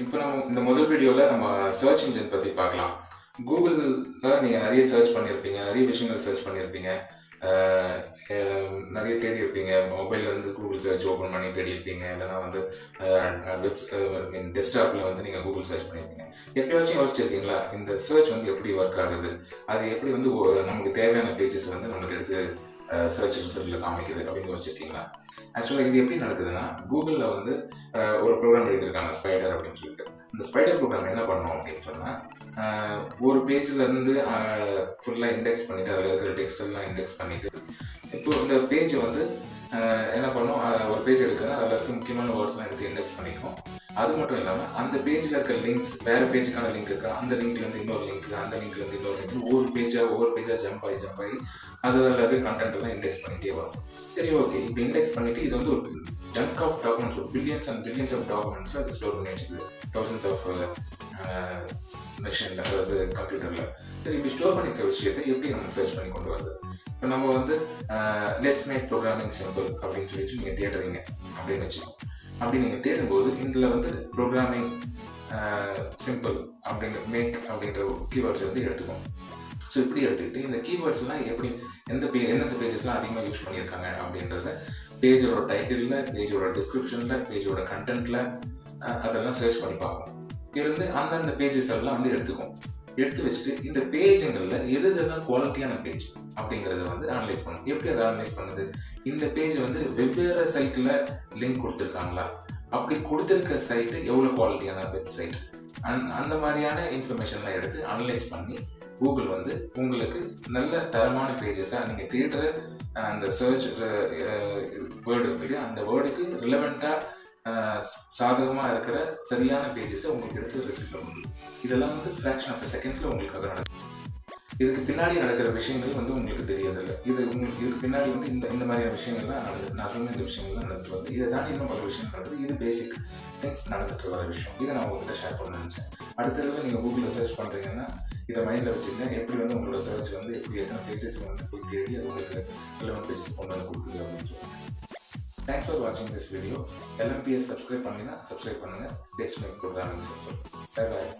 இப்போ நம்ம இந்த முதல் வீடியோவில் நம்ம சர்ச் இன்ஜின் பற்றி பார்க்கலாம். கூகுளில் நீங்கள் நிறைய சர்ச் பண்ணியிருப்பீங்க நிறைய விஷயங்கள் சர்ச் பண்ணியிருப்பீங்க நிறைய தேடி இருப்பீங்க மொபைலில் இருந்து கூகுள் சர்ச் ஓப்பன் பண்ணி தேடி இருப்பீங்க இல்லைன்னா வந்து வெப் மீன் டெஸ்க்டாப்பில் வந்து நீங்கள் கூகுள் சர்ச் பண்ணியிருப்பீங்க எப்பயாச்சும் யோசிச்சிருக்கீங்களா? இந்த சர்ச் வந்து எப்படி ஒர்க் ஆகுது? அது எப்படி வந்து நமக்கு தேவையான பேஜஸ் வந்து நம்மளுக்கு எடுத்து சர்ச் ரிசல்ட்டில் காமிக்குது அப்படின்னு யோசிச்சிருக்கீங்களா? ஆக்சுவலாக இது எப்படி நடக்குதுன்னா கூகுளில் வந்து ஒரு ப்ரோக்ராம் எழுதியிருக்காங்க ஸ்பைடர் அப்படின்னு சொல்லிட்டு. இந்த ஸ்பைடர் ப்ரோக்ராம் என்ன பண்ணோம் அப்படின்னு சொன்னால் ஒரு பேஜ்லேருந்து ஃபுல்லாக இண்டெக்ஸ் பண்ணிவிட்டு அதில் இருக்கிற டெக்ஸ்ட் எல்லாம் இண்டெக்ஸ் பண்ணிவிட்டு இப்போ இந்த பேஜ் வந்து என்ன பேஜ் எடுக்கிறோம் அதில் இருக்க முக்கியமான வேர்ட்ஸ்லாம் எடுத்து இண்டெக்ஸ் பண்ணிக்கும் அது மட்டும் இல்லாமல் அந்த பேஜில் இருக்க லிங்க்ஸ் வேறு பேஜுக்கான லிங்க் இருக்கு? அந்த லிங்க்லேருந்து இன்னொரு லிங்க் அந்த லிங்க்லேருந்து இன்னொரு லிங்க் ஒவ்வொரு பேஜாக ஒவ்வொரு பேஜாக ஜம்ப் ஆகி ஜம்ப் ஆகி அது இருக்க கண்டென்ட்லாம் இண்டெக்ஸ் பண்ணிட்டே வரும். சரி ஓகே இப்போ இண்டெக்ஸ் பண்ணிவிட்டு இது வந்து ஒரு junk of documents billions and billions of documents அது ஸ்டோர் பண்ணி வச்சுக்குது தௌசண்ட்ஸ் ஆஃப் மிஷினில் அதாவது கம்ப்யூட்டரில் சரி இப்படி ஸ்டோர் பண்ணிக்கிற விஷயத்தை எப்படி நம்ம சர்ச் பண்ணி கொண்டு வருது இப்போ நம்ம வந்து லெட்ஸ் மேக் ப்ரோக்ராமிங் சிம்பிள் அப்படின்னு சொல்லிட்டு நீங்கள் தேடுறீங்க அப்படின்னு வச்சுக்கோங்க. அப்படி நீங்கள் தேடும்போது இதில் வந்து ப்ரோக்ராமிங் சிம்பிள் அப்படிங்கிற மேக் அப்படின்ற கீவேர்ட்ஸ் வந்து எடுத்துக்கோங்க. ஸோ இப்படி எடுத்துக்கிட்டு இந்த கீவேர்ட்ஸ்லாம் எப்படி எந்த பே எந்தெந்த பேஜஸ்லாம் அதிகமாக யூஸ் பண்ணியிருக்காங்க அப்படின்றத பேஜோட டைட்டிலில் பேஜோட டிஸ்கிரிப்ஷனில் பேஜோட கண்டென்ட்டில் அதெல்லாம் சர்ச் பண்ணி பார்ப்போம். இருந்து அந்தந்த பேஜஸ் எல்லாம் வந்து எடுத்துக்கும் எடுத்து வச்சுட்டு இந்த பேஜுங்களில் எது எதெல்லாம் குவாலிட்டியான பேஜ் அப்படிங்கிறத வந்து அனலைஸ் பண்ணும் எப்படி அதை அனலைஸ் பண்ணுது? இந்த பேஜ் வந்து வெவ்வேறு சைட்டில் லிங்க் கொடுத்துருக்காங்களா? அப்படி கொடுத்துருக்க சைட்டு எவ்வளோ குவாலிட்டியான வெப்சைட் அந் அந்த மாதிரியான இன்ஃபர்மேஷன்லாம் எடுத்து அனலைஸ் பண்ணி கூகுள் வந்து உங்களுக்கு நல்ல தரமான பேஜஸாக நீங்கள் தேடுற அந்த சர்ச் வேர்டு இருக்கு இல்லையா? அந்த வேர்டுக்கு ரிலவெண்ட்டாக சாதகமாக இருக்கிற சரியான பேஜஸை உங்களுக்கு எடுத்து ரிசீவ் பண்ணணும் இதெல்லாம் வந்து ஃப்ராக்ஷன் ஆஃப் செகண்ட்ஸில் உங்களுக்காக நடக்கும். இதுக்கு பின்னாடி நடக்கிற விஷயங்கள் வந்து உங்களுக்கு தெரியாதில்லை. இது உங்களுக்கு இதுக்கு பின்னாடி வந்து இந்த இந்த மாதிரியான விஷயங்கள்லாம் நடக்குது. நான் சொன்ன இந்த விஷயங்கள்லாம் நடந்துட்டு வருது. இதை தாண்டி இன்னும் பல விஷயம் நடக்குது. இது பேசிக் திங்ஸ் நடந்துட்டு வர விஷயம். இதை நான் உங்ககிட்ட ஷேர் பண்ண நினச்சேன். அடுத்த இடத்துல நீங்கள் கூகுளில் சர்ச் பண்ணுறீங்கன்னா இதை மைண்டில் வச்சுருந்தேன் எப்படி வந்து உங்களோட சர்ச் வந்து எப்படி எத்தனை பேஜஸ் வந்து போய் தேடி அது உங்களுக்கு ரிலவெண்ட் பேஜஸ் கொண்டு வந்து கொடுக்குது தேங்க்ஸ் ஃபார் வாட்சிங் திஸ் வீடியோ எல்எம்பிஎஸ் சப்ஸ்கிரைப் பண்ணீங்கன்னா சப்ஸ்கிரைப் பண்ணுங்கள் text Mac programming centre bye bye